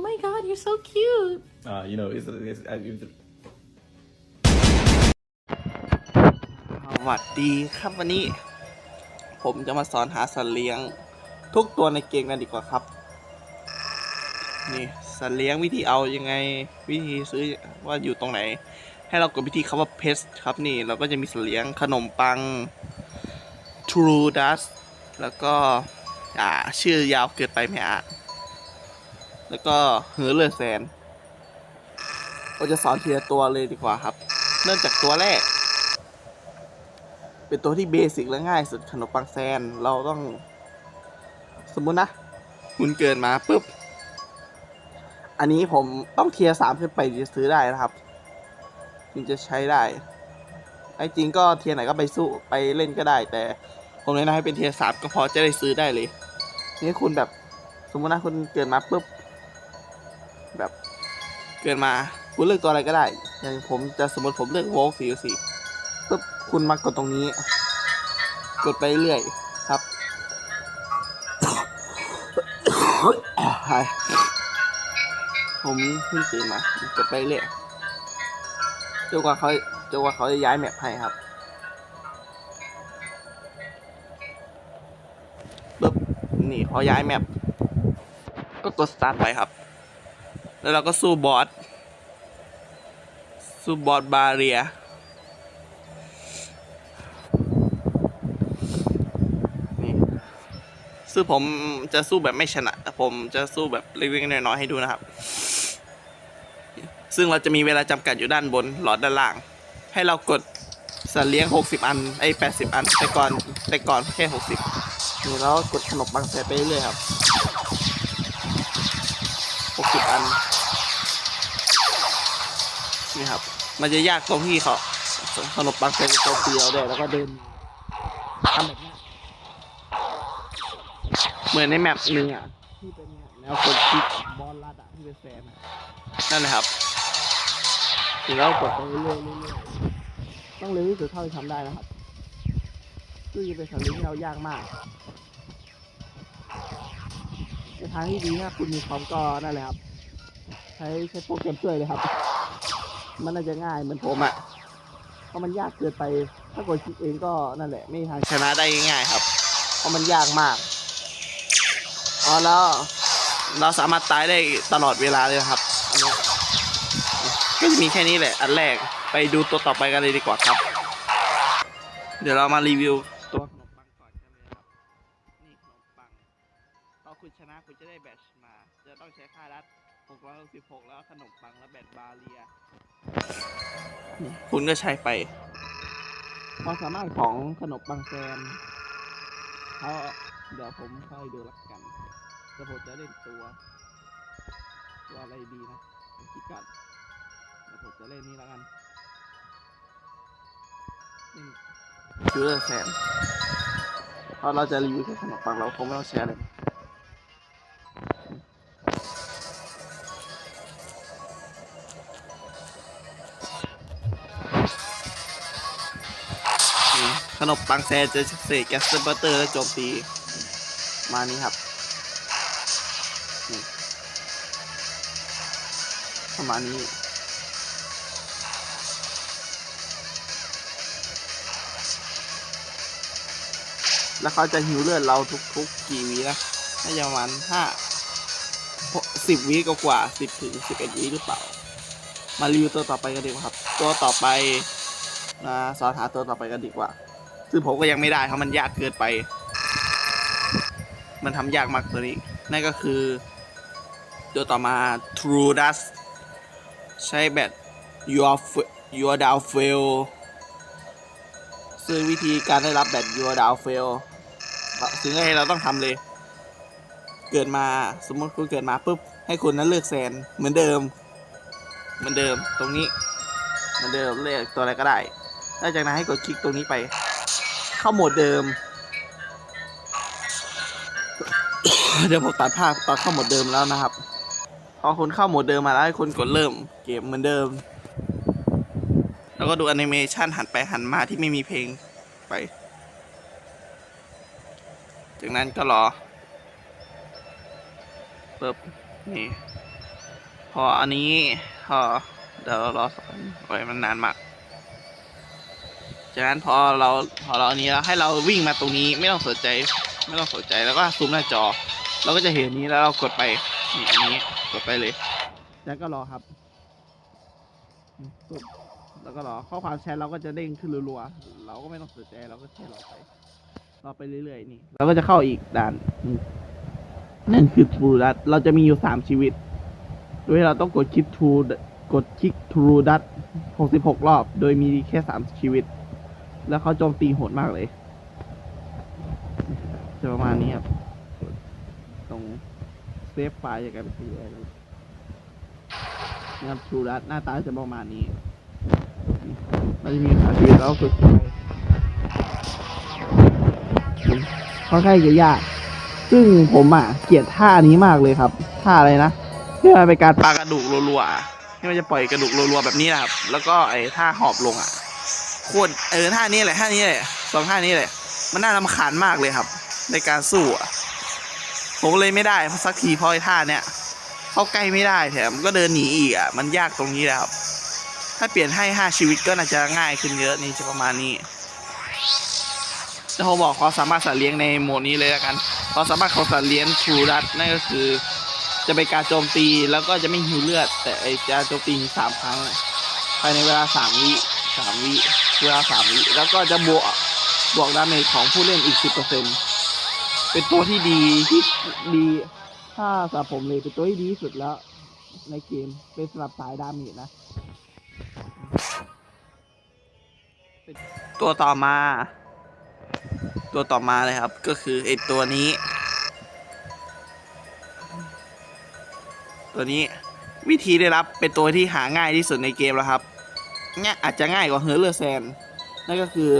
Oh my god, you're so cute. Uh, you know, it's, it's, it's, สวัสดีครับวันนี้ ผมจะมาสอนหาสัตว์เลี้ยง ทุกตัวในเกมกันดีกว่าครับ นี่สัตว์เลี้ยงวิธีเอายังไงวิธีซื้อว่าอยู่ตรงไหน ให้เรากดวิธีคำว่า pest ครับนี่ เราก็จะมีสัตว์เลี้ยงขนมปัง true dust แล้วก็อ่าชื่อยาวเกินไปไม่อ่าน แล้วก็เหือเลือแสนเราจะสอนทีละตัวเลยดีกว่าครับ เริ่มจากตัวแรก เป็นตัวที่เบสิกและง่ายสุดขนมปังแซน เราต้อง สมมุตินะ คุณเกินมาปุ๊บ อันนี้ผมต้องเทียร์สามขึ้นไปจะซื้อได้นะครับถึงจะใช้ได้ ไอ้จริงก็เทียร์ไหนก็ไปสู้ไปเล่นก็ได้ แต่ผมแนะนำให้เป็นเทียร์สามก็พอจะได้ซื้อได้เลย นี่คุณแบบสมมตินะคุณเกินมาปุ๊บ แบบเกินมาคุณเลือกตัวอะไรก็ได้ อย่างผมจะสมมติผมเลือกโวลสี่สี่ปุ๊บคุณมากดตรงนี้ กดไปเรื่อยครับผมเพิ่งตื่นมากดไปเรื่อยจนกว่าเขาจนกว่าเขาจะย้ายแมปให้ครับปุ๊บนี่พอย้ายแมปก็กดสตาร์ทไปครับ แล้วเราก็สู้บอสสู้บอสบาเรีย นี่ซึ่งผมจะสู้แบบไม่ชนะผมจะสู้แบบเล็กๆน้อยๆให้ดูนะครับ ซึ่งเราจะมีเวลาจำกัดอยู่ด้านบนหลอดด้านล่าง ให้เรากดสัตว์เลี้ยง 60 อัน ไอ้ 80 อัน แต่ก่อน แต่ก่อนแค่ 60นี่แล้วกดขนมปังใส่ไปเรื่อยครับ 60อัน นี่ครับ มันจะยากตรงที่เขาขนมปังเป็นตัวเปรียวด้วยแล้วก็เดินทำแบบนี้เหมือนในแมปหนึ่งอะที่เป็นแนวคนคิดบอลลัดอะที่เป็นแฟนนั่นแหละครับถึงแล้วกดไปเรื่อยๆเรื่อยๆต้องเร็วที่สุดเท่าที่ทำได้นะครับซึ่งจะเป็นสัญญาที่เรายากมากในทางที่ดีถ้าคุณมีคอมก็นั่นแหละครับ ใช้ใช้โปรแกรมช่วยเลยครับ มันน่าจะง่ายเหมือนผมอะ เพราะมันยากเกินไป ถ้ากดคลิกเองก็นั่นแหละ ไม่ทางชนะได้ง่ายครับ เพราะมันยากมาก อ๋อแล้วเราสามารถตายได้ตลอดเวลาเลยครับอันนี้ก็จะมีแค่นี้แหละ อันแรกไปดูตัวต่อไปกันเลยดีกว่าครับ เดี๋ยวเรามารีวิวตัวขนมปังก่อนกันเลยครับ นี่ขนมปังพอคุณชนะคุณจะได้แบตชมา จะต้องใช้ค่ารัด 666 แล้วขนมปังและแบตบาเรียนี่คุณก็ใช้ไปความสามารถของขนมปังแซมเขาเดี๋ยวผมค่อยดูละกันเดี๋ยวผมจะเล่นตัว ตัวอะไรดีนะผมคิดก่อนเดี๋ยวผมจะเล่นนี่ละกันเล่นจูเลอร์แซมเพราะเราจะรีวิวแค่ขนมปังเราคงไม่ต้องแชร์เลย นี่ขนมปังแซจะเสกแก๊สเบอร์เตอร์และโจมตี มานี้ครับประมาณนี้แล้วเขาจะหิวเลือดเราทุกๆกี่วินะน่าจะประมาณห้าสิบวิก็กว่าสิบถึงสิบเอ็ดวิหรือเปล่า มารีวิวตัวต่อไปกันดีกว่าครับ ตัวต่อไปมาสอนหาตัวต่อไปกันดีกว่า ซึ่งผมก็ยังไม่ได้เพราะมันยากเกินไป มันทำยากมากตัวนี้ นั่นก็คือ ตัวต่อมา True Dust ใช้แบต Your Your Down Fail ซึ่งวิธีการได้รับแบต Your Down Fail ซึ่งให้เราต้องทำเลย เกิดมาสมมติคุณเกิดมาปุ๊บ ให้คุณนั้นเลือกแซนเหมือนเดิม เหมือนเดิมตรงนี้ เหมือนเดิมเลือกตัวอะไรก็ได้หลังจากนั้นให้กดคลิกตรงนี้ไป เข้าโหมดเดิม เดี๋ยวผมตัดภาพตอนเข้าโหมดเดิมแล้วนะครับ พอคุณเข้าโหมดเดิมมาแล้วให้คุณกดเริ่มเกมเหมือนเดิม แล้วก็ดูแอนิเมชันหันไปหันมาที่ไม่มีเพลงไป จากนั้นก็รอปึ๊บนี่ พออันนี้พอเดี๋ยวรอสักพักโอ้ยมันนานมาก จากนั้นพอเราพอเราอันนี้แล้วให้เราวิ่งมาตรงนี้ไม่ต้องสนใจไม่ต้องสนใจแล้วก็ซูมหน้าจอ เราก็จะเห็นนี้แล้วเรากดไปนี่อันนี้กดไปเลย แล้วก็รอครับแล้วก็รอข้อความแชทเราก็จะเด้งขึ้นรัวๆเราก็ไม่ต้องสนใจเราก็แค่รอไปรอไปเรื่อยๆนี่เราก็จะเข้าอีกด่านนั่นคือทูดัตเราจะมีอยู่สามชีวิต โดยเราต้องกดคลิกทูกดคลิกทูดัตหกสิบหกรอบ โดยมีแค่สามชีวิต แล้วเขาโจมตีโหดมากเลย จะประมาณนี้ครับ ตรงเซฟไฟล์จะกลายเป็นสีอะไรนะครับทูดัตหน้าตาจะประมาณนี้ เราจะมีสาชีวิตแล้วกดไปค่อนข้างจะยาก ซึ่งผมอะ เกลียดท่านี้มากเลยครับ ท่าอะไรนะที่มันเป็นการปากระดูกรัวๆที่มันจะปล่อยกระดูกรัวๆแบบนี้นะครับ แล้วก็ไอ้ท่าหอบลงอะ โคตรเออท่านี้แหละท่านี้แหละสองท่านี้แหละ มันน่ารำคาญมากเลยครับ ในการสู้อะผมเลยไม่ได้สักทีเพราะไอ้ท่าเนี้ยเข้าใกล้ไม่ได้แถมก็เดินหนีอีกอะมันยากตรงนี้แหละครับ ถ้าเปลี่ยนให้ห้าชีวิตก็น่าจะง่ายขึ้นเยอะนี่จะประมาณนี้จะผมบอกความสามารถสัตว์เลี้ยงในโหมดนี้เลยละกันความสามารถของสัตว์เลี้ยงทูดัตนั่นก็คือ จะเป็นการโจมตีแล้วก็จะไม่หิวเลือด แต่จะโจมตีสามครั้งภายในเวลาสามวิสามวิ เวลาสามวิแล้วก็จะบวกบวกดาเมจของผู้เล่นอีกสิบเปอร์เซ็นเป็นตัวที่ดีที่ดีถ้าสำหรับผมเลยเป็นตัวที่ดีที่สุดแล้ว ในเกมเป็นสำหรับสายดาเมจนะตัวต่อมา ตัวต่อมาเลยครับ ก็คือไอตัวนี้ ตัวนี้วิธีได้รับเป็นตัวที่หาง่ายที่สุดในเกมแล้วครับ เนี่ยอาจจะง่ายกว่าเฮอร์เลอร์แซนนั่นก็คือ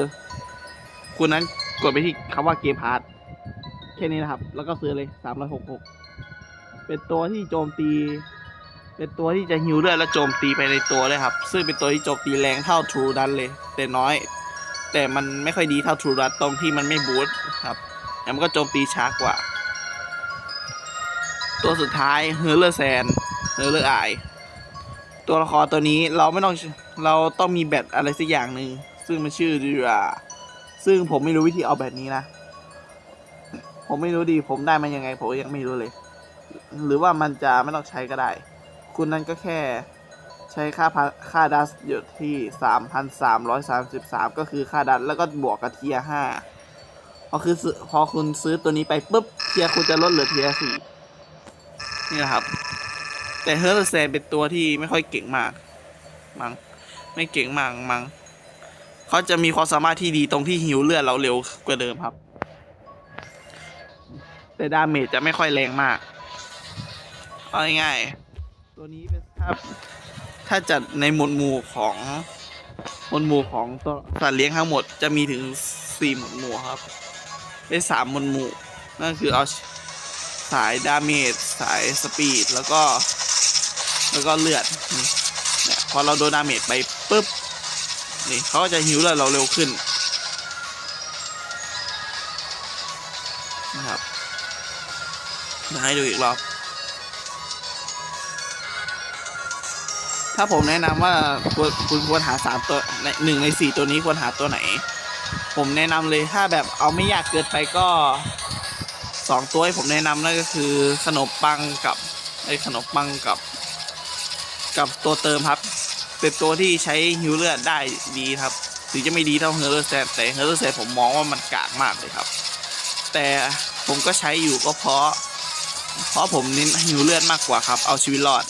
คุณนั้นกดไปที่คำว่าเกมพาร์ทแค่นี้นะครับ แล้วก็ซื้อเลยสามร้อยหกหกเป็นตัวที่โจมตี เป็นตัวที่จะฮิวเลือดและโจมตีไปในตัวเลยครับ ซึ่งเป็นตัวที่โจมตีแรงเท่าทรูดันเลย แต่น้อย แต่มันไม่ค่อยดีเท่าทรูดันตรงที่มันไม่บูสต์ครับแต่มันก็โจมตีช้ากว่า ตัวสุดท้ายเฮอร์เลอร์แซนเฮอร์เลอร์ไอตัวละครตัวนี้เราไม่ต้อง เราต้องมีแบตอะไรสักอย่างหนึ่งซึ่งมันชื่อดิราซึ่งผมไม่รู้วิธีเอาแบตนี้นะ ผมไม่รู้ดีผมได้มันยังไง ผมยังไม่รู้เลย หรือว่ามันจะไม่ต้องใช้ก็ได้ คุณนั้นก็แค่ใช้ค่าค่าดัสอยู่ที่สามพันสามร้อยสามสิบสามก็คือค่าดัสแล้วก็บวกกับเทียห้าพอคือซื้อพอคุณซื้อตัวนี้ไปปุ๊บเทียคุณจะลดเหลือเทียสี่นี่แหละครับ แต่เฮอร์เซนเป็นตัวที่ไม่ค่อยเก่งมากมั้ง ไม่เก่งมากมั้งเขาจะมีความสามารถที่ดีตรงที่หิวเลือดเราเร็วกว่าเดิมครับ แต่ดาเมจจะไม่ค่อยแรงมาก เอาง่ายๆตัวนี้เป็นถ้าถ้าจัดในหมวดหมู่ของหมวดหมู่ของตัวสัตว์เลี้ยงทั้งหมดจะมีถึงสี่หมวดหมู่ครับได้สามหมวดหมู่นั่นคือเอาสายดาเมจสายสปีดแล้วก็ แล้วก็เลือดนี่ เนี่ยพอเราโดนดาเมจไปปุ๊บนี่เขาก็จะหิวเลือดเราเร็วขึ้นนะครับมาให้ดูอีกรอบ ถ้าผมแนะนำว่าควรคุณควรหาสามตัวในหนึ่งในสี่ตัวนี้ควรหาตัวไหน ผมแนะนำเลยถ้าแบบเอาไม่ยากเกินไปก็สองตัวที่ผมแนะนำนั่นก็คือขนมปังกับไอ้ขนมปังกับ กับตัวเติมครับ เป็นตัวที่ใช้ฮิวเลือดได้ดีครับ ถึงจะไม่ดีเท่าเฮอร์เรอร์แซแต่เฮอร์เรอร์แซผมมองว่ามันกากมากเลยครับ แต่ผมก็ใช้อยู่ก็เพราะ เพราะผมเน้นฮิวเลือดมากกว่าครับ เอาชีวิตรอด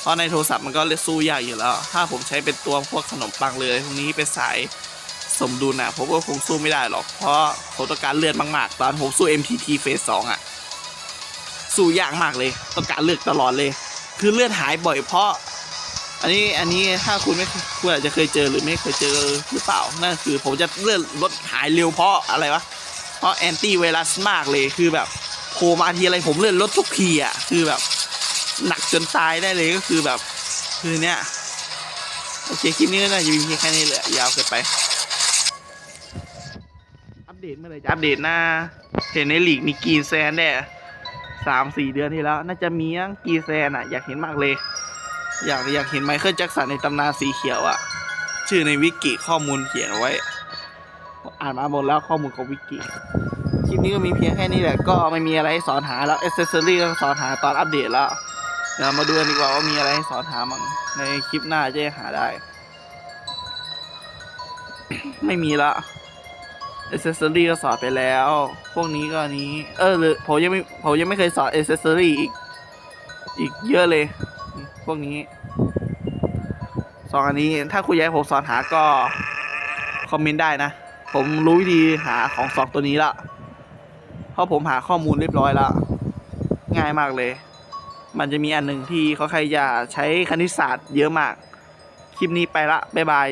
เพราะในโทรศัพท์มันก็เลสู้ยากอยู่แล้ว ถ้าผมใช้เป็นตัวพวกขนมปังเลยพวกนี้เป็นสายสมดุลอะผมก็คงสู้ไม่ได้หรอก เพราะผมต้องการเลือดมากๆ ตอนผมสู้ MTT เฟสสองอะ สู้ยากมากเลย ต้องการเลือดตลอดเลย คือเลือดหายบ่อยเพราะ อันนี้อันนี้ถ้าคุณไม่คุณอาจจะเคยเจอหรือไม่เคยเจอหรือเปล่านั่นคือผมจะเลือดลดหายเร็วเพราะอะไรวะเพราะแอนตี้ไวรัสมากเลยคือแบบโผล่มาทีอะไรผมเลือดลดทุกทีอะคือแบบ หนักจนตายได้เลยก็คือแบบ คือเนี้ยโอเคคลิปนี้น่าจะมีแค่นี้แหละยาวเกินไป อัปเดตเมื่อไหร่จะอัปเดตหน้าเห็นในหลีกมีกีนแซนแน่ สามสี่เดือนที่แล้ว น่าจะมีอังกีแซนอะอยากเห็นมากเลย อยากอยากเห็นไมเคิลแจ็คสันในตำนานสีเขียวอะชื่อในวิกิข้อมูลเขียนไว้ อ่านมาหมดแล้วข้อมูลของวิกิคลิปนี้ก็มีเพียงแค่นี้แหละก็ไม่มีอะไรให้สอนหาแล้วเอเซอรี่ก็สอนหาตอนอัปเดตแล้วเดี๋ยวมาดูกันดีกว่าว่ามีอะไรให้สอนหามั่งในคลิปหน้าจะได้หาได้ ไม่มีละ เอเซอรี่ก็สอนไปแล้ว พวกนี้ก็นี้ เออหรือผมยังไม่ผมยังไม่เคยสอนเอเซอรี่อีก อีกเยอะเลย พวกนี้สองอันนี้ถ้าคุณอยากให้ผมสอนหาก็ คอมเมนต์ได้นะ ผมรู้วิธีหาของสองตัวนี้ละเพราะผมหาข้อมูลเรียบร้อยล้วง่ายมากเลย มันจะมีอันหนึ่งที่เขาใครจะใช้คณิตศาสตร์เยอะมาก คลิปนี้ไปละ บ๊ายบาย